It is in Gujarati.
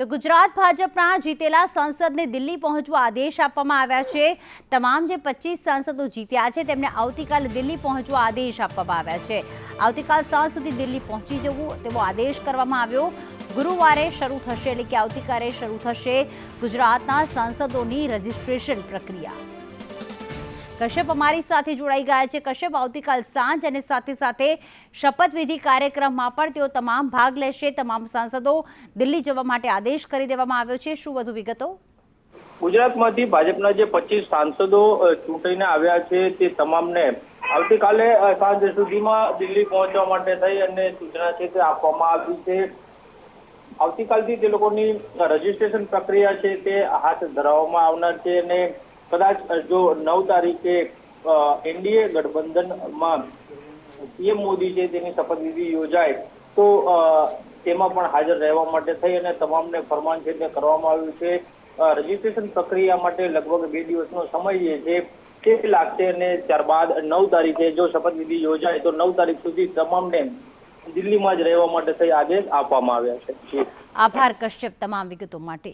તો ગુજરાત ભાજપના જીતેલા સંસદને દિલ્હી પહોંચવા આદેશ આપવામાં આવ્યા છે. તમામ જે પચીસ સાંસદો જીત્યા છે, તેમને આવતીકાલે દિલ્હી પહોંચવા આદેશ આપવામાં આવ્યા છે. આવતીકાલ સાંજ સુધી દિલ્હી પહોંચી જવું તેવો આદેશ કરવામાં આવ્યો. ગુરુવારે શરૂ થશે એટલે કે આવતીકાલે શરૂ થશે ગુજરાતના સાંસદોની રજીસ્ટ્રેશન પ્રક્રિયા. કશ્યપ અમારી સાથે જોડાઈ ગયા છે. કશ્યપ, આવતીકાલ સાંજ અને સાથે સાથે શપથવિધિ કાર્યક્રમમાં પણ તેઓ તમામ ભાગ લેશે. તમામ સાંસદો દિલ્હી જવા માટે આદેશ કરી દેવામાં આવ્યો છે. શું વધુ વિગતો? ગુજરાતમાંથી ભાજપના જે પચીસ સાંસદો ચૂંટણીને આવ્યા છે તે તમામને આવતીકાલે સાંજ સુધીમાં દિલ્હી પહોંચવા માટે થઈ અને સૂચના છે તે આપવામાં આવી છે. આવતીકાલથી તે લોકોની રજીસ્ટ્રેશન પ્રક્રિયા છે તે હાથ ધરવામાં આવનાર છે અને કદાચ જો નવ તારીખે એનડીએ ગઠબંધનમાં પીએમ મોદી છે તેની શપથવિધિ યોજાય, તો તેમાં પણ હાજર રહેવા માટે થઈ અને તમામને ફરમાન છે તે કરવામાં આવ્યું છે. રજીસ્ટ્રેશન પ્રક્રિયા માટે લગભગ બે દિવસનો સમય જે છે તે લાગશે અને ત્યારબાદ નવ તારીખે જો શપથવિધિ યોજાય, તો નવ તારીખ સુધી તમામને દિલ્હીમાં જ રહેવા માટે થઈ આદેશ આપવામાં આવ્યા છે. આભાર, કશ્યપ, તમામ વિગતો માટે.